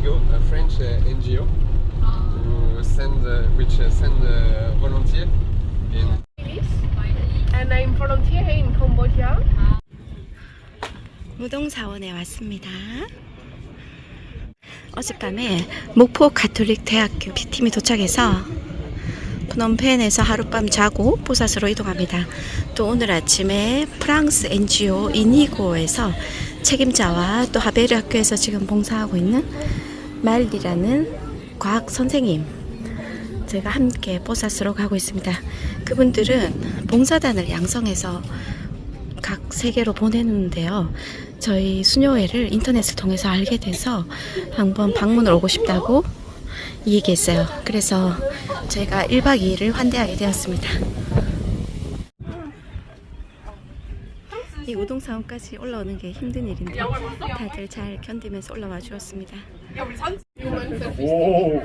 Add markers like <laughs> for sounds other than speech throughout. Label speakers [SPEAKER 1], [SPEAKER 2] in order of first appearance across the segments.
[SPEAKER 1] Inigo, a French uh, NGO, who send uh, which uh, send uh, volunteer in
[SPEAKER 2] And I'm volunteer here in Cambodia.
[SPEAKER 3] 무동사원에 왔습니다. 어젯밤에 목포 가톨릭 대학교 B팀이 도착해서 프놈펜에서 하룻밤 자고 보사스로 이동합니다. 또 오늘 아침에 프랑스 NGO 이니고에서 책임자와 또 하베르 학교에서 지금 봉사하고 있는 말리라는 과학 선생님 제가 함께 보사스로 가고 있습니다. 그분들은 봉사단을 양성해서 각 세계로 보내는데요. 저희 수녀회를 인터넷을 통해서 알게 돼서 한번 방문을 오고 싶다고 얘기했어요. 그래서 저희가 1박 2일을 환대하게 되었습니다. 이 우동사원까지 올라오는 게 힘든 일인데 다들 잘 견디면서 올라와 주었습니다. 모이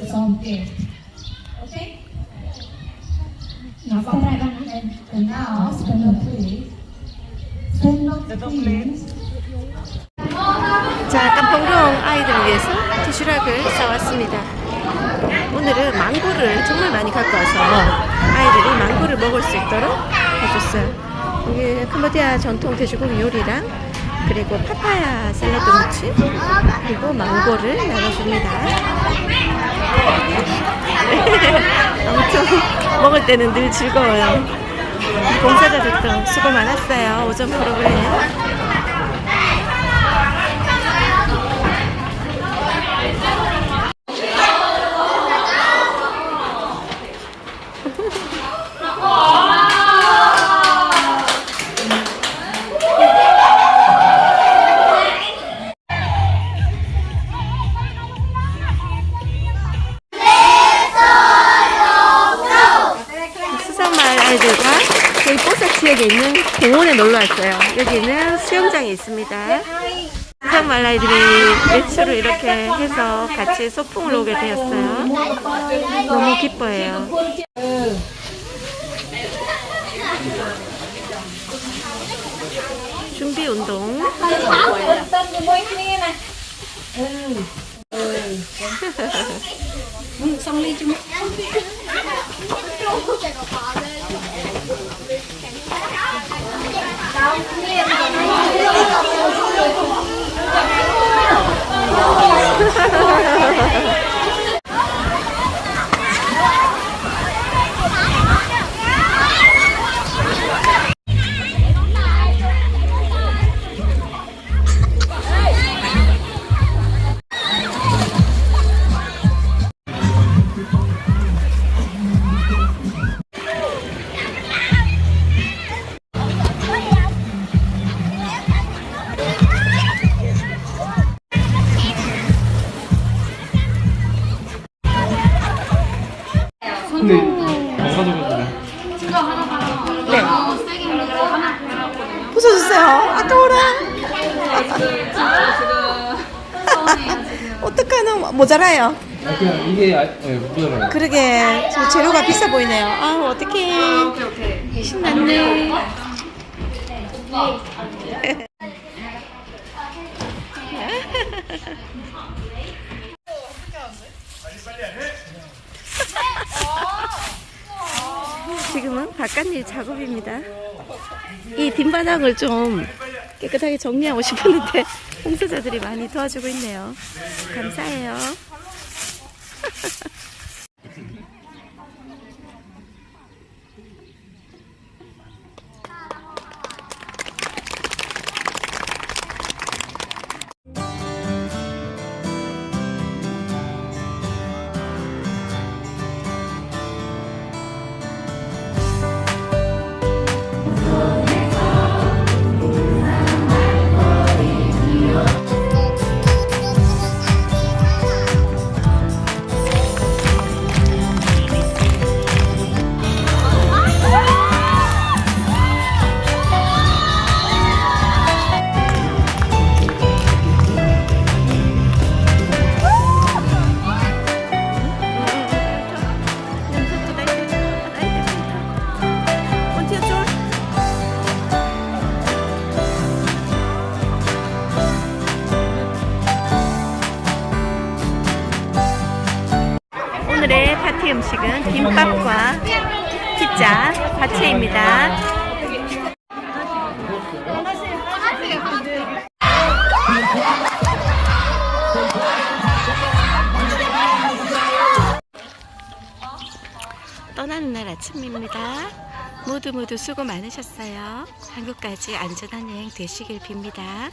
[SPEAKER 4] Okay. Okay? Now, stand right on and, and now stand up please. Stand up please.
[SPEAKER 3] 자, 깜뽕동 아이들을 위해서 도시락을 싸왔습니다. 오늘은 망고를 정말 많이 갖고 와서 아이들이 망고를 먹을 수 있도록 해줬어요. 이게 캄보디아 전통 돼지고기 요리랑 그리고 파파야 샐러드 무침 그리고 망고를 나눠줍니다. 아무튼 먹을 때는 늘 즐거워요. 봉사자들도 수고 많았어요. 오전 프로그램. 지역에 있는 공원에 놀러 왔어요. 여기는 수영장이 있습니다. 수산마을 아이들이 외출을 이렇게 해서 같이 소풍을 오게 되었어요. 너무 기뻐해요. 준비 운동. 아 네. 부숴주세요. 아까워라. 어떡하노? 모자라요.
[SPEAKER 1] 아, 그냥 이게 아, 예, 무료로.
[SPEAKER 3] 그러게 저 재료가 비싸 보이네요. 아 어떡해. 신났네. <laughs> 지금은 바깥일 작업입니다. 이 뒷바닥을 좀 깨끗하게 정리하고 <laughs> 싶었는데 봉사자들이 많이 도와주고 있네요. 감사해요. 오늘의 파티 음식은 김밥과 피자, 파채입니다. 떠나는 날 아침입니다. 모두 모두 수고 많으셨어요. 한국까지 안전한 여행 되시길 빕니다.